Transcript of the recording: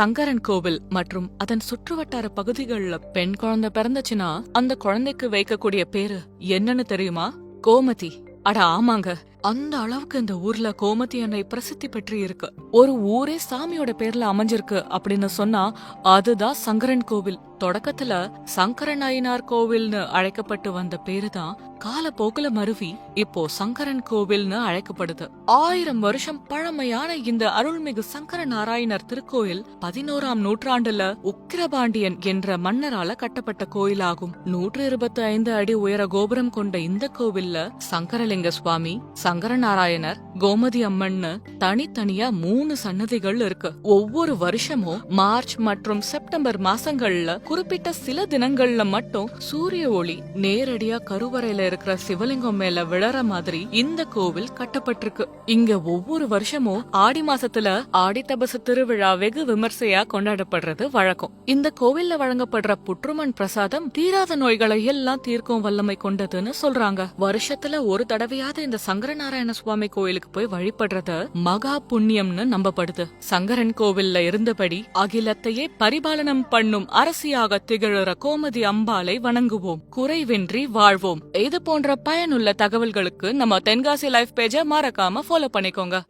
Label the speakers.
Speaker 1: சங்கரன் கோவில் மற்றும் அதன் சுற்றுவட்டார பகுதிகள்ல பெண் குழந்தை பிறந்துச்சுன்னா அந்த குழந்தைக்கு வைக்கக்கூடிய பேரு என்னன்னு தெரியுமா? கோமதி. அட ஆமாங்க. அந்த அளவுக்கு இந்த ஊர்ல கோமதி அன்னை பிரசித்தி பெற்று இருக்கு ஒரு ஊரே சாமியோட பேர்ல அமைஞ்சிருக்கு அப்படின்னு சொன்னா அதுதான் சங்கரன் கோவில். தொடக்கத்துல சங்கரநாயனார் கோவில்னு அழைக்கப்பட்டு வந்த பேருதான் காலப்போக்குல மருவி இப்போ சங்கரன் கோவில்னு அழைக்கப்படுது. ஆயிரம் வருஷம் பழமையான இந்த அருள்மிகு சங்கர நாராயணர் திருக்கோயில் பதினோராம் நூற்றாண்டுல உக்கிரபாண்டியன் என்ற மன்னரால கட்டப்பட்ட கோயிலாகும். நூற்று இருபத்தி ஐந்து அடி உயர கோபுரம் கொண்ட இந்த கோவில்ல சங்கரலிங்க சுவாமி சங்கரநாராயணர் கோமதி அம்மன்னு தனித்தனியா மூணு சன்னதிகள் இருக்கு. ஒவ்வொரு வருஷமும் மார்ச் மற்றும் செப்டம்பர் மாசங்கள்ல குறிப்பிட்ட சில தினங்கள்ல மட்டும் சூரிய ஒளி நேரடியா கருவறையில இருக்கிற சிவலிங்கம் மேல விழற மாதிரி இந்த கோவில் கட்டப்பட்டிருக்கு. இங்க ஒவ்வொரு வருஷமும் ஆடி மாசத்துல ஆடி தபசு திருவிழா வெகு விமர்சையா கொண்டாடப்படுறது வழக்கம். இந்த கோவில்ல வழங்கப்படுற புற்றுமண் பிரசாதம் தீராத நோய்களை எல்லாம் தீர்க்கும் வல்லமை கொண்டதுன்னு சொல்றாங்க. வருஷத்துல ஒரு தடவையாவது இந்த சங்கரநாராயண சுவாமி கோயிலுக்கு போய் வழிபடுறது மகா புண்ணியம்னு நம்பப்படுது. சங்கரன் கோவில்ல இருந்தபடி அகிலத்தையே பரிபாலனம் பண்ணும் அரசியாக திகழற கோமதி அம்பாளை வணங்குவோம். குறைவின்றி வாழ்வோம். இது போன்ற பயனுள்ள தகவல்களுக்கு நம்ம தென்காசி லைஃப் பேஜ மறக்காம ஃபாலோ பண்ணிக்கோங்க.